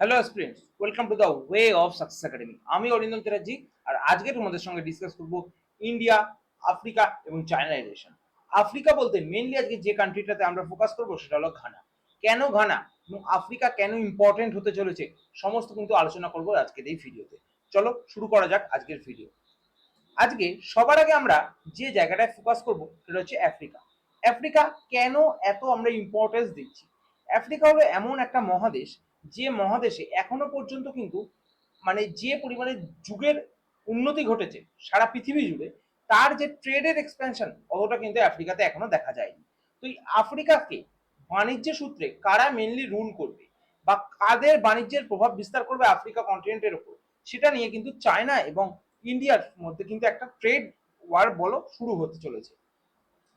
Hello students welcome to the way of success academy আমি অরিন্দম চ্যাটার্জি আর আজকে তোমাদের সঙ্গে ডিসকাস করব ইন্ডিয়া আফ্রিকা এবং চায়না রিলেশন আফ্রিকা বলতে মেনলি আজকে যে কান্ট্রিটাতে আমরা ফোকাস করব সেটা হলো ঘানা কেন ঘানা এবং আফ্রিকা কেন ইম্পর্টেন্ট হতে চলেছে? সমস্ত কিন্তু আলোচনা করব আজকের এই ভিডিওতে চলো শুরু করা যাক আজকের ভিডিও আজকে সবার আগে আমরা যে জায়গাটায় ফোকাস করব সেটা হচ্ছে আফ্রিকা আফ্রিকা কেন এত আমরা ইম্পর্টেন্স দিচ্ছি? আফ্রিকা হলো এমন একটা মহাদেশ যে মহাদেশে এখনও পর্যন্ত কিন্তু মানে যে পরিমাণে যুগের উন্নতি ঘটেছে, সারা পৃথিবী জুড়ে, তার যে ট্রেডের এক্সপেনশন অতটা কিন্তু আফ্রিকাতে এখনও দেখা যায়নি। তো এই আফ্রিকাকে বাণিজ্য সূত্রে কারা মেনলি রুল করবে বা কাদের বাণিজ্যের প্রভাব বিস্তার করবে আফ্রিকা কন্টিনেন্টের উপর, সেটা নিয়ে কিন্তু চায়না এবং ইন্ডিয়ার মধ্যে কিন্তু একটা ট্রেড ওয়ার বলো শুরু হতে চলেছে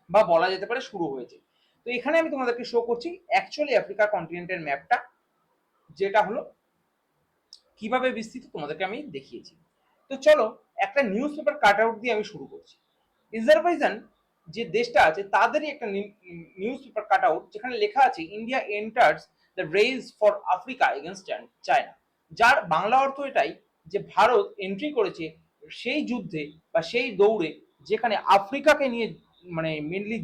বা বলা যেতে পারে শুরু হয়েছে। তো এখানে আমি তোমাদেরকে শো করছি অ্যাকচুয়ালি আফ্রিকা কন্টিনেন্টের ম্যাপটা যেটা হলো কীভাবে বিস্তৃত তোমাদেরকে আমি দেখিয়েছি। তো চলো একটা নিউজ পেপার কাট আউট দিয়ে আমি শুরু করছি। ইজারবাইজান যে দেশটা আছে, তাদেরই একটা নিউজ পেপার কাট আউট যেখানে লেখা আছে India enters the race for Africa against China যার বাংলা অর্থ এটাই যে ভারত এন্ট্রি করেছে সেই যুদ্ধে বা সেই দৌড়ে যেখানে আফ্রিকাকে নিয়ে মানে মেনলি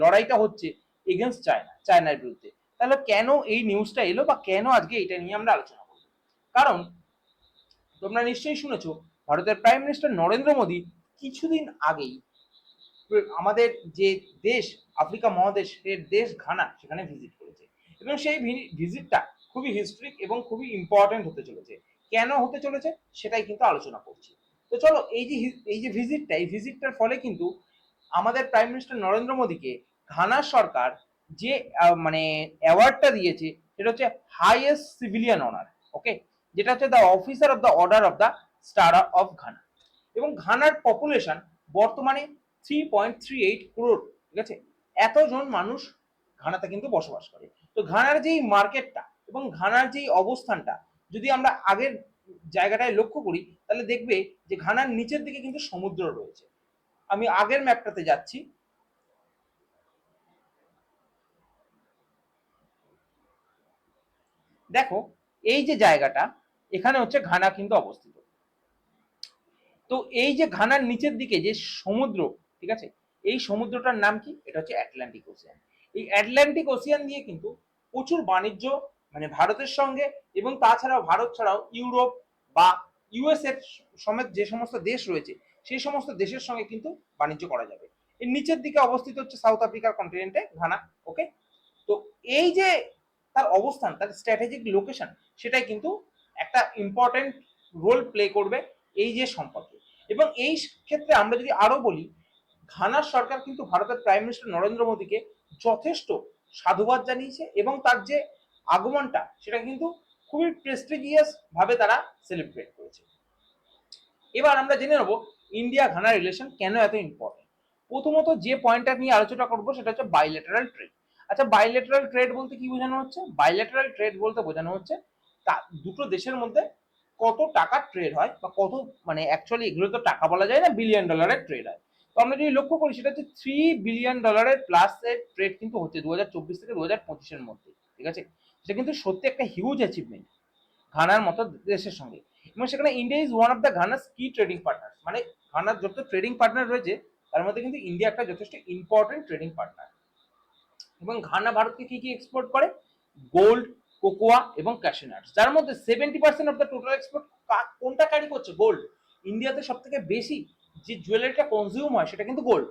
লড়াইটা হচ্ছে এগেনস্ট চায়না চায়নার বিরুদ্ধে। তাহলে কেন এই নিউজটা এলো বা কেন আজকে এটা নিয়ে আমরা আলোচনা করব? কারণ তোমরা নিশ্চয়ই শুনেছো, ভারতের প্রাইম মিনিস্টার নরেন্দ্র মোদী কিছুদিন আগেই আমাদের যে দেশ, আফ্রিকা মহাদেশের দেশ ঘানা সেখানে ভিজিট করেছে। এবং সেই ভিজিটটা খুবই হিস্ট্রিক এবং খুবই ইম্পর্টেন্ট হতে চলেছে। কেন হতে চলেছে সেটাই কিন্তু আলোচনা করছি। তো চলো, এই যে এই যে ভিজিটটা এই ভিজিটটার ফলে কিন্তু আমাদের প্রাইম মিনিস্টার নরেন্দ্র মোদীকে ঘানার সরকার যে মানে অ্যাওয়ার্ডটা দিয়েছে, সেটা হচ্ছে হাইয়েস্ট সিভিলিয়ান অনার ওকে যেটা হচ্ছে the officer of the order of the star of Ghana এবং ঘানার পপুলেশন বর্তমানে three point three eight crore ঠিক আছে? এতজন মানুষ ঘানাতে কিন্তু বসবাস করে। তো ঘানার যেই মার্কেটটা এবং ঘানার যেই অবস্থানটা, যদি আমরা আগের জায়গাটায় লক্ষ্য করি, তাহলে দেখবে যে ঘানার নিচের দিকে কিন্তু সমুদ্র রয়েছে। আমি আগের ম্যাপটাতে যাচ্ছি দেখো, এই যে জায়গাটা, এখানে হচ্ছে ঘানা কিন্তু অবস্থিত। তো এই যে ঘানার নিচের দিকে যে সমুদ্র, ঠিক আছে? এই সমুদ্রটার নাম কি? এটা হচ্ছে অ্যাটলান্টিক ওসিয়ান এই অ্যাটলান্টিক ওসিয়ান দিয়ে কিন্তু প্রচুর বাণিজ্য মানে ভারতের সঙ্গে এবং তাছাড়াও ভারত ছাড়াও ইউরোপ বা ইউএস এর সমেত যে সমস্ত দেশ রয়েছে, সেই সমস্ত দেশের সঙ্গে কিন্তু বাণিজ্য করা যাবে। এর নিচের দিকে অবস্থিত হচ্ছে সাউথ আফ্রিকার কন্টিনেন্টে ঘানা ওকে তো এই যে তার অবস্থান, তার স্ট্র্যাটেজিক লোকেশন সেটাই কিন্তু একটা ইম্পর্টেন্ট রোল প্লে করবে এই যে সম্পর্কে। এবং এই ক্ষেত্রে আমরা যদি আরও বলি, ঘানার সরকার কিন্তু ভারতের প্রাইম মিনিস্টার নরেন্দ্র মোদীকে যথেষ্ট সাধুবাদ জানিয়েছে এবং তার যে আগমনটা সেটা কিন্তু খুবই প্রেস্টিজিয়াস ভাবে তারা সেলিব্রেট করেছে। এবার আমরা জেনে নেব, ইন্ডিয়া ঘানা রিলেশন কেন এত ইম্পর্টেন্ট প্রথমত যে পয়েন্টটা নিয়ে আলোচনা করব সেটা হচ্ছে বাইলেটারাল ট্রেড আচ্ছা বাইলেটারাল ট্রেড বলতে কি বোঝানো হচ্ছে? বাইলেটারাল ট্রেড বলতে বোঝানো হচ্ছে তা দুটো দেশের মধ্যে কত টাকা ট্রেড হয় বা কত মানে অ্যাকচুয়ালি এগুলো তো টাকা বলা যায় না বিলিয়ন ডলারের ট্রেড হয়। তো আমরা যদি লক্ষ্য করি, সেটা হচ্ছে থ্রি বিলিয়ন ডলারের প্লাস এর ট্রেড কিন্তু হচ্ছে দু হাজার চব্বিশ থেকে দু হাজার পঁচিশের মধ্যে, ঠিক আছে? সেটা কিন্তু সত্যি একটা হিউজ অ্যাচিভমেন্ট ঘানার মতো দেশের সঙ্গে। এবং সেখানে India is one of the Ghana's key trading partner মানে ঘানার যত ট্রেডিং পার্টনার রয়েছে, তার মধ্যে কিন্তু ইন্ডিয়া একটা যথেষ্ট ইম্পর্টেন্ট ট্রেডিং পার্টনার এবং ঘানা ভারতকে কি কি এক্সপোর্ট করে? গোল্ড কোকোয়া এবং ক্যাশনাটস যার মধ্যে seventy percent of the total export কোনটা ক্যারি করছে? গোল্ড ইন্ডিয়াতে সব থেকে বেশি যে জুয়েলারিটা কনজিউম হয় সেটা কিন্তু গোল্ড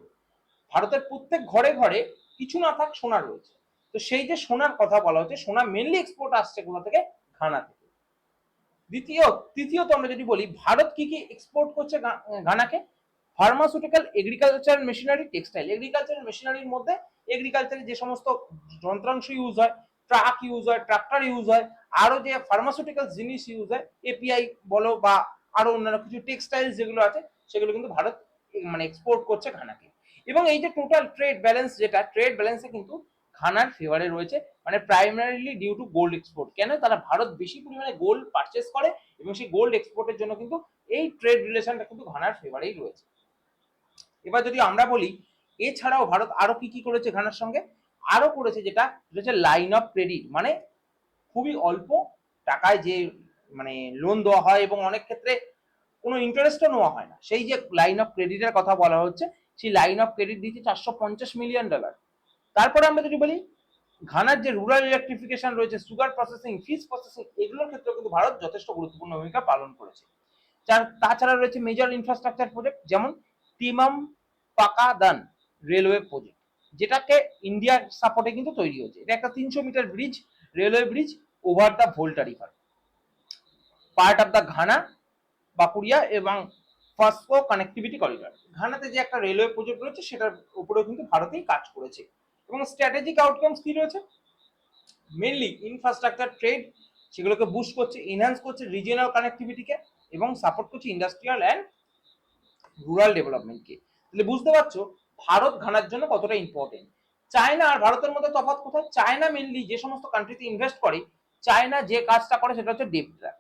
ভারতের প্রত্যেক ঘরে ঘরে কিছু না থাক সোনা রয়েছে। তো সেই যে সোনার কথা বলা হচ্ছে, সোনা মেনলি এক্সপোর্ট আসছে কোথা থেকে? ঘানা থেকে। দ্বিতীয়, তৃতীয়ত আমরা যদি বলি, ভারত কি কি এক্সপোর্ট করছে ঘানাকে? Pharmaceutical agriculture machinery textile agriculture মেশিনারির মধ্যে এগ্রিকালচারে যে সমস্ত যন্ত্রাংশ ইউজ হয় ট্রাক ইউজ হয় ট্রাক্টর ইউজ হয়, আরও যে ফার্মাসিউটিক্যাল জিনিস ইউজ হয় এপিআই বলো বা আরও অন্যান্য কিছু টেক্সটাইল যেগুলো আছে, সেগুলো কিন্তু ভারত মানে এক্সপোর্ট করছে ঘানাকে এবং এই যে টোটাল ট্রেড ব্যালেন্স যেটা ট্রেড ব্যালেন্সে কিন্তু ঘানার ফেভারে রয়েছে মানে primarily due to gold export কেন? তারা ভারত বেশি পরিমাণে গোল্ড পারচেস করে এবং সেই গোল্ড এক্সপোর্টের জন্য কিন্তু এই ট্রেড রিলেশনটা কিন্তু ঘানার ফেভারেই রয়েছে। এবার যদি আমরা বলি, এছাড়াও ভারত আরও কি কি করেছে ঘানার সঙ্গে? আরও করেছে যেটা হচ্ছে লাইন অফ ক্রেডিট মানে খুবই অল্প টাকায় যে মানে লোন দেওয়া হয় এবং অনেক ক্ষেত্রে কোনো ইন্টারেস্টও নেওয়া হয় না। সেই যে লাইন অফ ক্রেডিটের কথা বলা হচ্ছে, সেই লাইন অফ ক্রেডিট দিয়েছে চারশো পঞ্চাশ মিলিয়ন ডলার তারপরে আমরা যদি বলি, ঘানার যে রুরাল ইলেকট্রিফিকেশন রয়েছে সুগার প্রসেসিং ফিস প্রসেসিং এগুলোর ক্ষেত্রেও কিন্তু ভারত যথেষ্ট গুরুত্বপূর্ণ ভূমিকা পালন করেছে। তাছাড়া রয়েছে মেজর ইনফ্রাস্ট্রাকচার প্রজেক্ট যেমন তিমাম পাকাদান রেলওয়ে প্রজেক্ট যেটাকে ইন্ডিয়ার সাপোর্টে কিন্তু তৈরি হয়েছে। এটা একটা তিনশো metre bridge railway bridge over the Volta river part of the Ghana বাকুড়িয়া এবং ফাস্কো কানেক্টিভিটি করিডর ঘানাতে যে একটা রেলওয়ে প্রজেক্ট রয়েছে, সেটার উপরেও কিন্তু ভারতেই কাজ করেছে। এবং স্ট্র্যাটেজিক আউটকামস কি রয়েছে? মেনলি ইনফ্রাস্ট্রাকচার ট্রেড সেগুলোকে বুস্ট করছে এনহ্যান্স করছে রিজিয়নাল কানেক্টিভিটিকে এবং সাপোর্ট করছে ইন্ডাস্ট্রিয়াল অ্যান্ড রুরাল ডেভেলপমেন্টকে তাহলে বুঝতে পারছ, ভারত ঘানার জন্য কতটা ইম্পর্টেন্ট চায়না আর ভারতের মধ্যে তফাৎ কোথায়? চায়না মেনলি যে সমস্ত কান্ট্রিতে ইনভেস্ট করে, চায়না যে কাজটা করে সেটা হচ্ছে ডেপ ট্র্যাপ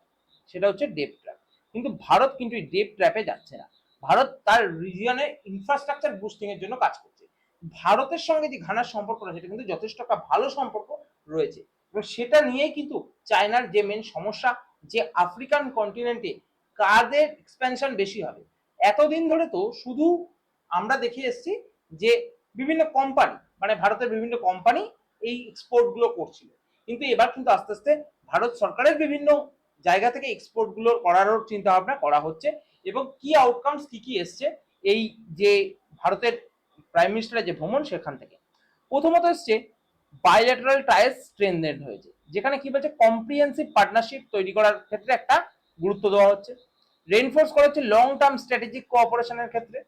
সেটা হচ্ছে ডেপ ট্র্যাপ কিন্তু ভারত কিন্তু এই ডেপ ট্র্যাপে যাচ্ছে না। ভারত তার রিজিয়নে ইনফ্রাস্ট্রাকচার বুস্টিং এর জন্য কাজ করছে। ভারতের সঙ্গে যে ঘানার সম্পর্ক রয়েছে, সেটা কিন্তু যথেষ্ট একটা ভালো সম্পর্ক রয়েছে। এবং সেটা নিয়েই কিন্তু চায়নার যে মেন সমস্যা, যে আফ্রিকান কন্টিনেন্টে কাদের এক্সপেনশন বেশি হবে এতদিন ধরে তো শুধু আমরা দেখে এসেছি যে বিভিন্ন কোম্পানি মানে ভারতের বিভিন্ন কোম্পানি এই এক্সপোর্টগুলো করছিল। কিন্তু এবার কিন্তু আস্তে আস্তে ভারত সরকারের বিভিন্ন জায়গা থেকে এক্সপোর্টগুলো করারও চিন্তা ভাবনা করা হচ্ছে এবং কি আউটকামস কি কি এসছে এই যে ভারতের প্রাইম মিনিস্টারের যে ভ্রমণ সেখান থেকে। প্রথমত এসছে বায়োলেটারাল টাইস স্ট্রেনথেন্ড হয়েছে, যেখানে কি বলছে কম্প্রিহেন্সিভ পার্টনারশিপ তৈরি করার ক্ষেত্রে একটা গুরুত্ব দেওয়া হচ্ছে। রেনফোর্স করা হচ্ছে লং টার্ম স্ট্র্যাটেজিক কোঅপারেশনের ক্ষেত্রে।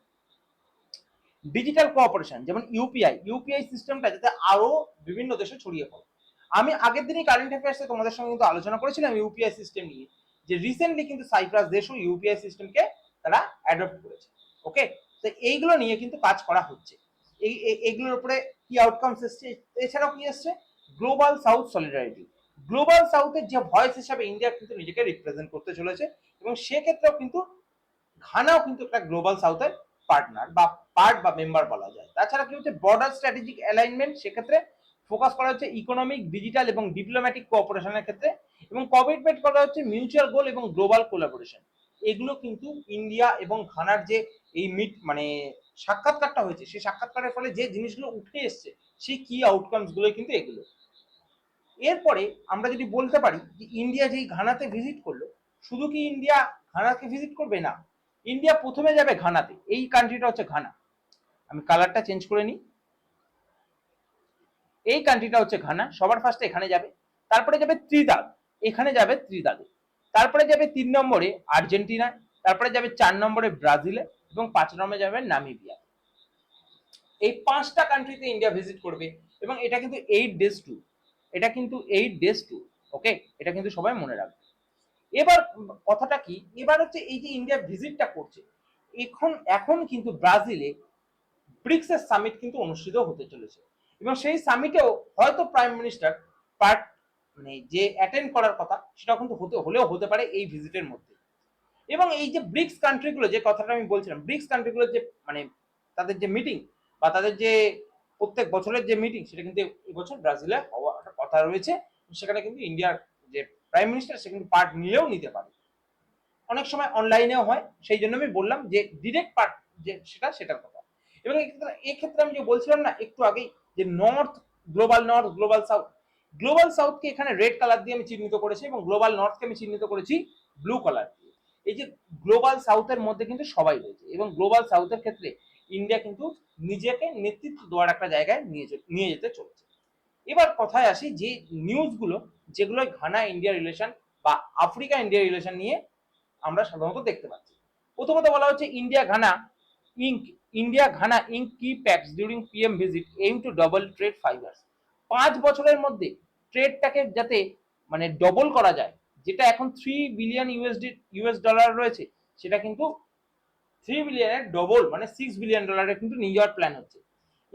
ডিজিটাল কোঅপারেশন যেমন ইউপিআই ইউপিআই সিস্টেমটা যাতে আরও বিভিন্ন দেশে ছড়িয়ে পড়ে। আমি আগের দিনই কারেন্ট অ্যাফেয়ার্সে তোমাদের সঙ্গে কিন্তু আলোচনা করেছিলাম ইউপিআই সিস্টেম নিয়ে, যে রিসেন্টলি কিন্তু সাইপ্রাস দেশও ইউপিআই সিস্টেমকে তারা অ্যাডপ্ট করেছে। ওকে তো এইগুলো নিয়ে কিন্তু কাজ করা হচ্ছে। এই, এই- এইগুলোর উপরে কি আউটকামস এসছে? এছাড়াও কি এসছে? গ্লোবাল সাউথ সলিডারিটি গ্লোবাল সাউথের যে ভয়েস হিসাবে ইন্ডিয়া কিন্তু নিজেকে রিপ্রেজেন্ট করতে চলেছে। এবং সেক্ষেত্রেও কিন্তু ঘানাও কিন্তু একটা গ্লোবাল সাউথের পার্টনার বা পার্ট বা মেম্বার বলা যায়। তাছাড়া কি হচ্ছে? বর্ডার স্ট্র্যাটেজিক অ্যালাইনমেন্ট সেক্ষেত্রে ফোকাস করা হচ্ছে ইকোনমিক ডিজিটাল এবং ডিপ্লোম্যাটিক কোঅপারেশনের ক্ষেত্রে এবং কমিটমেন্ট করা হচ্ছে মিউচুয়াল গোল এবং গ্লোবাল কোলাবোরেশন এগুলো কিন্তু ইন্ডিয়া এবং ঘানার যে এই মিট মানে সাক্ষাৎকারটা হয়েছে, সেই সাক্ষাৎকারের ফলে যে জিনিসগুলো উঠে এসছে, সেই কি আউটকামসগুলো কিন্তু এগুলো। এরপরে আমরা যদি বলতে পারি যে ইন্ডিয়া যেই ঘানাতে ভিজিট করল শুধু কি ইন্ডিয়া ঘানাকে ভিজিট করবে? না। ইন্ডিয়া প্রথমে যাবে ঘানাতে। এই কান্ট্রিটা হচ্ছে ঘানা। আমি কালারটা চেঞ্জ করে নিই। এই কান্ট্রিটা হচ্ছে ঘানা। সবার ফার্স্টে এখানে যাবে। তারপরে যাবে ত্রিদাদ। এখানে যাবে ত্রিদাদে। তারপরে যাবে তিন নম্বরে আর্জেন্টিনা। তারপরে যাবে চার নম্বরে ব্রাজিলে। এবং পাঁচ নম্বরে যাবে নামিবিয়া। এই পাঁচটা কান্ট্রিতে ইন্ডিয়া ভিজিট করবে। এবং এটা কিন্তু এইট ডেজ টু এটা কিন্তু এইট ডেজ টু ওকে এটা কিন্তু সবাই মনে রাখবে। এবার কথাটা কি? এবার হচ্ছে এই যে ইন্ডিয়া ভিজিটটা করছে, এখন এখন কিন্তু ব্রাজিলে ব্রিক্সের সামিট কিন্তু অনুষ্ঠিত হতে চলেছে। এবং সেই সামিটেও হয়তো প্রাইম মিনিস্টার পার্ট মানে যে অ্যাটেন্ড করার কথা সেটা কিন্তু হতে, হলেও হতে পারে এই ভিজিটের মধ্যে। এবং এই যে ব্রিক্স কান্ট্রিগুলো যে কথাটা আমি বলছিলাম, ব্রিক্স কান্ট্রিগুলোর যে মানে তাদের যে মিটিং বা তাদের যে প্রত্যেক বছরের যে মিটিং সেটা কিন্তু এবছর ব্রাজিলে হওয়ার কথা রয়েছে। সেখানে কিন্তু ইন্ডিয়ার যে প্রাইম মিনিস্টার সে কিন্তু পার্ট নিলেও নিতে পারে। অনেক সময় অনলাইনেও হয়, সেই জন্য আমি বললাম যে ডিরেক্ট পার্ট যে সেটা, সেটার কথা। এবং এক্ষেত্রে আমি যে বলছিলাম না, একটু আগেই যে north global north global south global সাউথকে এখানে রেড কালার দিয়ে আমি চিহ্নিত করেছি এবং গ্লোবাল নর্থকে আমি চিহ্নিত করেছি ব্লু কালার দিয়ে। এই যে গ্লোবাল সাউথের মধ্যে কিন্তু সবাই রয়েছে এবং গ্লোবাল সাউথের ক্ষেত্রে ইন্ডিয়া কিন্তু নিজেকে নেতৃত্ব দেওয়ার একটা জায়গায় নিয়ে নিয়ে যেতে চলেছে। এবার কথায় আসি যে নিউজগুলো যেগুলো ঘানা ইন্ডিয়া রিলেশন বা আফ্রিকা ইন্ডিয়া রিলেশন নিয়ে আমরা সাধারণত দেখতে পাচ্ছি। প্রথমত বলা হচ্ছে India Ghana ink India Ghana ink key pacts during PM visit aim to double trade five years পাঁচ বছরের মধ্যে ট্রেডটাকে যাতে মানে ডবল করা যায়, যেটা এখন three billion USD US dollar রয়েছে, সেটা কিন্তু থ্রি বিলিয়নের ডবল মানে সিক্স বিলিয়ন ডলারের কিন্তু নিয়ে যাওয়ার প্ল্যান হচ্ছে।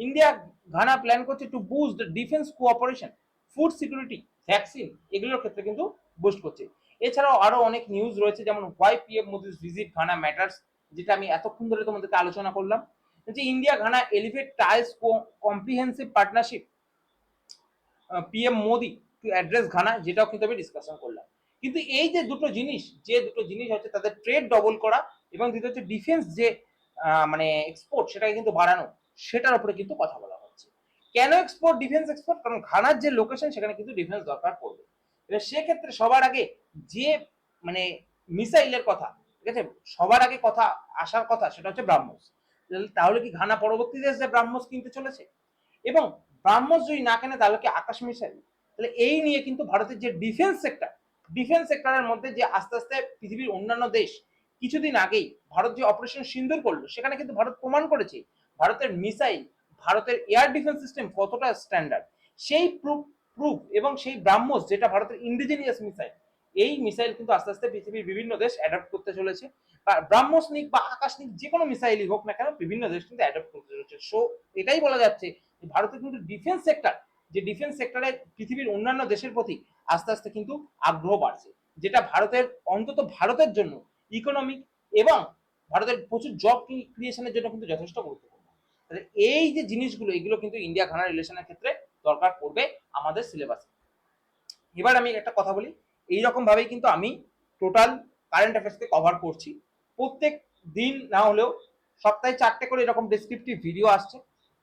ইন্ডিয়া ঘানা প্ল্যান করছে to boost defence cooperation food security vaccine এগুলোর ক্ষেত্রে কিন্তু বুস্ট করছে। এছাড়াও আরও অনেক নিউজ রয়েছে, যেমন Y P F Modi's visit Ghana matters যেটা আমি এতক্ষণ ধরে তোমাদেরকে আলোচনা করলাম। যে India Ghana elevate ties comprehensive partnership PM Modi to address Ghana, যেটাও কিন্তু আমি ডিসকাশন করলাম। কিন্তু এই যে দুটো জিনিস, যে দুটো জিনিস হচ্ছে তাদের ট্রেড ডবল করা এবং দ্বিতীয় হচ্ছে ডিফেন্স যে মানে এক্সপোর্ট সেটাকে কিন্তু বাড়ানো। সেটার উপরে কিন্তু কথা বলা হচ্ছে। কেন এক্সপোর্ট ডিফেন্স এক্সপোর্ট কারণ ঘানার যে লোকেশন সেখানে কিন্তু ডিফেন্স দরকার পড়বে। এবার সেক্ষেত্রে সবার আগে যে মানে মিসাইলের কথা, ঠিক আছে? সবার আগে কথা, আসার কথা, সেটা হচ্ছে ব্রাহ্মস। তাহলে কি ঘানা পরবর্তী দেশ ব্রাহ্মস কিনতে চলেছে? এবং ব্রাহ্মস যদি না কেনে, তাহলে কি আকাশ মিসাইল তাহলে এই নিয়ে কিন্তু ভারতের যে ডিফেন্স সেক্টর ডিফেন্স সেক্টরের মধ্যে যে আস্তে আস্তে পৃথিবীর অন্যান্য দেশ কিছুদিন আগেই ভারত যে অপারেশন সিন্দুর করল, সেখানে কিন্তু ভারত প্রমাণ করেছে ভারতের মিসাইল, ভারতের এয়ার ডিফেন্স সিস্টেম কতটা স্ট্যান্ডার্ড সেই প্রুফ প্রুফ এবং সেই ব্রাহ্মস যেটা ভারতের ইন্ডিজিনিয়াস মিসাইল এই মিসাইল কিন্তু আস্তে আস্তে পৃথিবীর বিভিন্ন দেশ অ্যাডাপ্ট করতে চলেছে। বা ব্রাহ্মসনিক বা আকাশনিক যে কোনো মিসাইলই হোক না কেন, বিভিন্ন দেশ কিন্তু অ্যাডাপ্ট করতে চলেছে। সো এটাই বলা যাচ্ছে ভারতের কিন্তু ডিফেন্স সেক্টর যে ডিফেন্স সেক্টরে পৃথিবীর অন্যান্য দেশের প্রতি আস্তে আস্তে কিন্তু আগ্রহ বাড়ছে। যেটা ভারতের, অন্তত ভারতের জন্য ইকোনমিক এবং ভারতের প্রচুর জব ক্রিয়েশনের জন্য কিন্তু যথেষ্ট গুরুত্বপূর্ণ। তাহলে এই যে জিনিসগুলো, এগুলো কিন্তু ইন্ডিয়া ঘানা রিলেশনের ক্ষেত্রে দরকার পড়বে আমাদের সিলেবাসে এবার আমি একটা কথা বলি, এইরকম ভাবেই কিন্তু আমি টোটাল কারেন্ট অ্যাফেয়ার্সকে কভার করছি। প্রত্যেক দিন না হলেও সপ্তাহে চারটে করে এরকম ডেসক্রিপটিভ ভিডিও আসছে।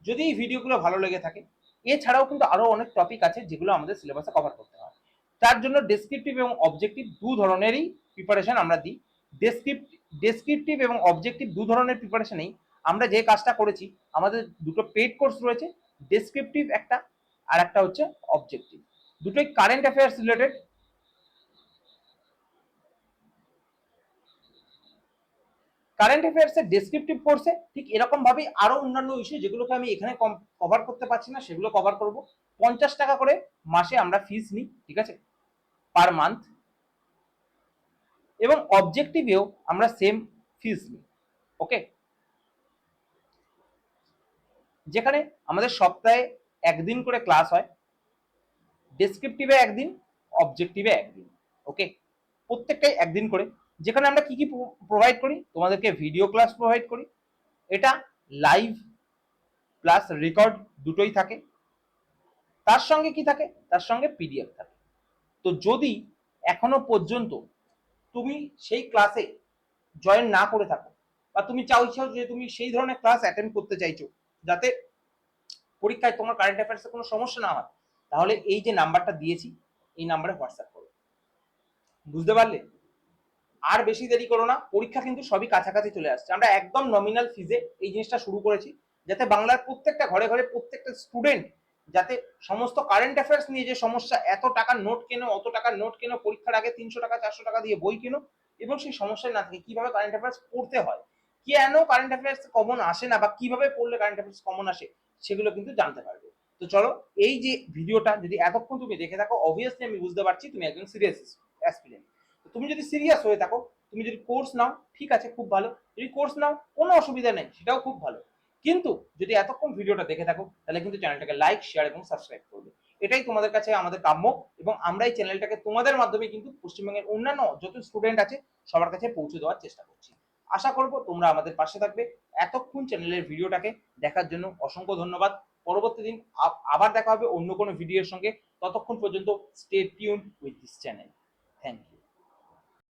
যদি এই ভিডিওগুলো ভালো লেগে থাকে, এছাড়াও কিন্তু আরও অনেক টপিক আছে যেগুলো আমাদের সিলেবাসে কভার করতে হয়। তার জন্য ডেসক্রিপটিভ এবং অবজেক্টিভ দু ধরনেরই প্রিপারেশন আমরা দিই। ডেসক্রিপ্ট ডেসক্রিপটিভ এবং অবজেক্টিভ দু ধরনের প্রিপারেশনেই আমরা যে কাজটা করেছি, আমাদের দুটো পেড কোর্স রয়েছে ডেসক্রিপটিভ একটা আর একটা হচ্ছে অবজেক্টিভ দুটোই কারেন্ট অ্যাফেয়ার্স রিলেটেড কারেন্ট অ্যাফেয়ার্সের ডেসক্রিপটিভ কোর্সে ঠিক এরকম ভাবেই আরও অন্যান্য ইস্যু যেগুলোকে আমি এখানে কভার করতে পারছি না, সেগুলো কভার করব। পঞ্চাশ টাকা করে মাসে আমরা ফিস নিই, ঠিক আছে? পার মান্থ এবং অবজেক্টিভেও আমরা সেম ফিস নিই ওকে যেখানে আমাদের সপ্তাহে একদিন করে ক্লাস হয় ডেসক্রিপটিভে একদিন অবজেক্টিভে একদিন ওকে প্রত্যেকটাই একদিন করে। যেখানে আমরা কি কি প্রোভাইড করি? তোমাদেরকে ভিডিও ক্লাস প্রোভাইড করি। এটা লাইভ প্লাস রেকর্ড দুটোই থাকে। তার সঙ্গে কি থাকে? তার সঙ্গে পিডিএফ থাকে। তো যদি এখনও পর্যন্ত তুমি সেই ক্লাসে জয়েন না করে থাকো, বা তুমি চাইছো যে তুমি সেই ধরনের ক্লাস অ্যাটেন্ড করতে চাইছো যাতে পরীক্ষায় তোমার কারেন্ট অ্যাফেয়ার্সে কোনো সমস্যা না হয়, তাহলে এই যে নাম্বারটা দিয়েছি, এই নাম্বারে হোয়াটসঅ্যাপ করো। বুঝতে পারলে? আর বেশি দেরি করো না, পরীক্ষা কিন্তু সবই কাছাকাছি চলে আসছে। আমরা একদম নমিনাল ফিজে এই জিনিসটা শুরু করেছি, যাতে বাংলার প্রত্যেকটা ঘরে ঘরে প্রত্যেকটা স্টুডেন্ট যাতে সমস্ত কারেন্ট অ্যাফেয়ার্স নিয়ে যে সমস্যা, এত টাকার নোট কেনো, অত টাকার নোট কেনো, পরীক্ষার আগে তিনশো টাকা, চারশো টাকা দিয়ে বই কেনো, এবং সেই সমস্যায় না থাকে কীভাবে কারেন্ট অ্যাফেয়ার্স পড়তে হয় কেন কারেন্ট অ্যাফেয়ার্স কমন আসে না বা কীভাবে পড়লে কারেন্ট অ্যাফেয়ার্স কমন আসে সেগুলো কিন্তু জানতে পারবে। তো চলো, এই যে ভিডিওটা যদি এতক্ষণ তুমি দেখে থাকো অবভিয়াসলি আমি বুঝতে পারছি তুমি একজন সিরিয়াস অ্যাসপিরেন্ট তুমি যদি সিরিয়াস হয়ে থাকো, তুমি যদি কোর্স নাও, ঠিক আছে, খুব ভালো। যদি কোর্স নাও, কোনো অসুবিধা নেই, সেটাও খুব ভালো। কিন্তু যদি এতক্ষণ ভিডিওটা দেখে থাকো, তাহলে কিন্তু চ্যানেলটাকে লাইক শেয়ার এবং সাবস্ক্রাইব করবে। এটাই তোমাদের কাছে আমাদের কাম্য এবং আমরা এই চ্যানেলটাকে তোমাদের মাধ্যমে কিন্তু পশ্চিমবঙ্গের অন্যান্য যত স্টুডেন্ট আছে, সবার কাছে পৌঁছে দেওয়ার চেষ্টা করছি। আশা করব তোমরা আমাদের পাশে থাকবে। এতক্ষণ চ্যানেলের ভিডিওটাকে দেখার জন্য অসংখ্য ধন্যবাদ। পরবর্তী দিন আবার দেখা হবে অন্য কোনো ভিডিওর সঙ্গে। ততক্ষণ পর্যন্ত stay tune with this channel thank you